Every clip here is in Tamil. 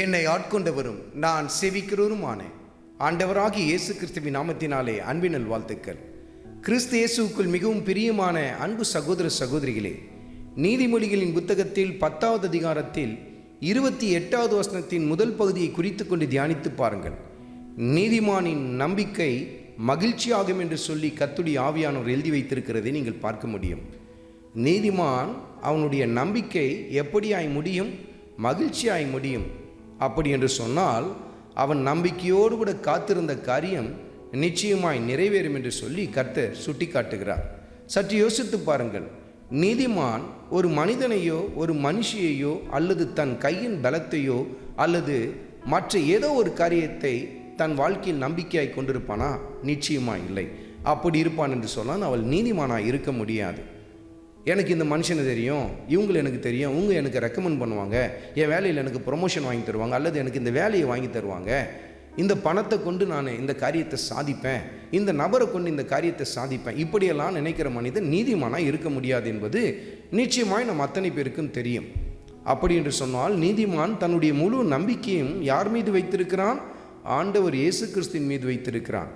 என்னை ஆட்கொண்டவரும் நான் செவிக்கிறவருமான ஆண்டவராகி இயேசு கிறிஸ்துவின் நாமத்தினாலே அன்பினல் வாழ்த்துக்கள் கிறிஸ்து இயேசுவுக்குள் மிகவும் பிரியமான அன்பு சகோதர சகோதரிகளே நீதிமொழிகளின் புத்தகத்தில் பத்தாவது அதிகாரத்தில் இருபத்தி எட்டாவது வசனத்தின் முதல் பகுதியை குறித்து கொண்டு தியானித்து பாருங்கள். நீதிமானின் நம்பிக்கை மகிழ்ச்சியாகும் என்று சொல்லி கத்துடி ஆவியானவர் எழுதி வைத்திருக்கிறதை நீங்கள் பார்க்க முடியும். நீதிமான் அவனுடைய நம்பிக்கை எப்படியாய் முடியும்? மகிழ்ச்சியாய் முடியும். அப்படி என்று சொன்னால் அவன் நம்பிக்கையோடு கூட காத்திருந்த காரியம் நிச்சயமாய் நிறைவேறும் என்று சொல்லி கர்த்தர் சுட்டி காட்டுகிறார் சற்று யோசித்து பாருங்கள். நீதிமான் ஒரு மனிதனையோ ஒரு மனுஷியையோ அல்லது தன் கையின் பலத்தையோ அல்லது மற்ற ஏதோ ஒரு காரியத்தை தன் வாழ்க்கையில் நம்பிக்கையாய் கொண்டிருப்பானா? நிச்சயமாக இல்லை. அப்படி இருப்பான் என்று சொன்னால் அவள் நீதிமானாக இருக்க முடியாது. எனக்கு இந்த மனுஷனை தெரியும் இவங்களை எனக்கு தெரியும் இவங்க எனக்கு ரெக்கமெண்ட் பண்ணுவாங்க என் வேலையில் எனக்கு ப்ரொமோஷன் வாங்கி தருவாங்க அல்லது எனக்கு இந்த வேலையை வாங்கி தருவாங்க. இந்த பணத்தை கொண்டு நான் இந்த காரியத்தை சாதிப்பேன் இந்த நபரை கொண்டு இந்த காரியத்தை சாதிப்பேன். இப்படியெல்லாம் நினைக்கிற மனிதன் நீதிமானாக இருக்க முடியாது என்பது நிச்சயமாய் நம் அத்தனை பேருக்கும் தெரியும். அப்படி என்று சொன்னால் நீதிமான் தன்னுடைய முழு நம்பிக்கையும் யார் மீது வைத்திருக்கிறான்? ஆண்டவர் இயேசு கிறிஸ்தின் மீது வைத்திருக்கிறான்.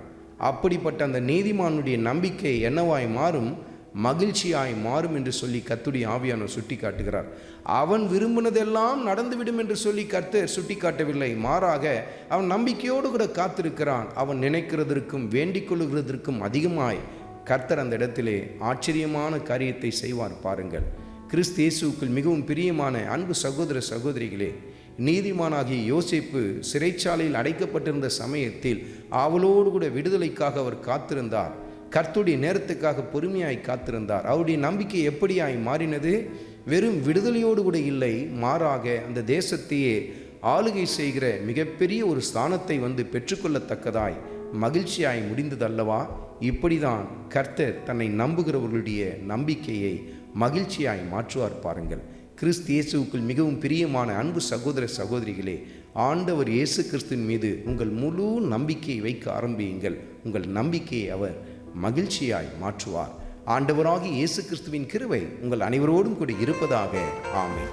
அப்படிப்பட்ட அந்த நீதிமானுடைய நம்பிக்கை என்னவாய் மாறும்? மகிழ்ச்சியாய் மாறும் என்று சொல்லி கத்துடைய ஆவியானவர் சுட்டி காட்டுகிறார் அவன் விரும்பினதெல்லாம் நடந்துவிடும் என்று சொல்லி கர்த்தர் சுட்டி காட்டவில்லை மாறாக அவன் நம்பிக்கையோடு கூட காத்திருக்கிறான். அவன் நினைக்கிறதற்கும் வேண்டிக் கொள்ளுகிறதற்கும் அதிகமாய் கர்த்தர் அந்த இடத்திலே ஆச்சரியமான காரியத்தை செய்வார் பாருங்கள். கிறிஸ்து இயேசுவுக்குள் மிகவும் பிரியமான அன்பு சகோதர சகோதரிகளே நீதிமானாகிய யோசிப்பு சிறைச்சாலையில் அடைக்கப்பட்டிருந்த சமயத்தில் அவளோடு கூட விடுதலைக்காக அவர் காத்திருந்தார். கர்த்துடைய நேரத்துக்காக பொறுமையாய் காத்திருந்தார். அவருடைய நம்பிக்கை எப்படியாய் மாறினது? வெறும் விடுதலையோடு கூட இல்லை மாறாக அந்த தேசத்தையே ஆளுகை செய்கிற மிகப்பெரிய ஒரு ஸ்தானத்தை வந்து பெற்றுக்கொள்ளத்தக்கதாய் மகிழ்ச்சியாய் முடிந்ததல்லவா? இப்படிதான் கர்த்தர் தன்னை நம்புகிறவர்களுடைய நம்பிக்கையை மகிழ்ச்சியாய் மாற்றுவார் பாருங்கள். கிறிஸ்து இயேசுவுக்குள் மிகவும் பிரியமான அன்பு சகோதர சகோதரிகளே ஆண்டவர் இயேசு கிறிஸ்துவின் மீது உங்கள் முழு நம்பிக்கையை வைக்க ஆரம்பியுங்கள். உங்கள் நம்பிக்கையை அவர் மகிழ்ச்சியாய் மாற்றுவார். ஆண்டவராகி இயேசு கிறிஸ்துவின் கிருவை உங்கள் அனைவரோடும் கூட இருப்பதாக. ஆமை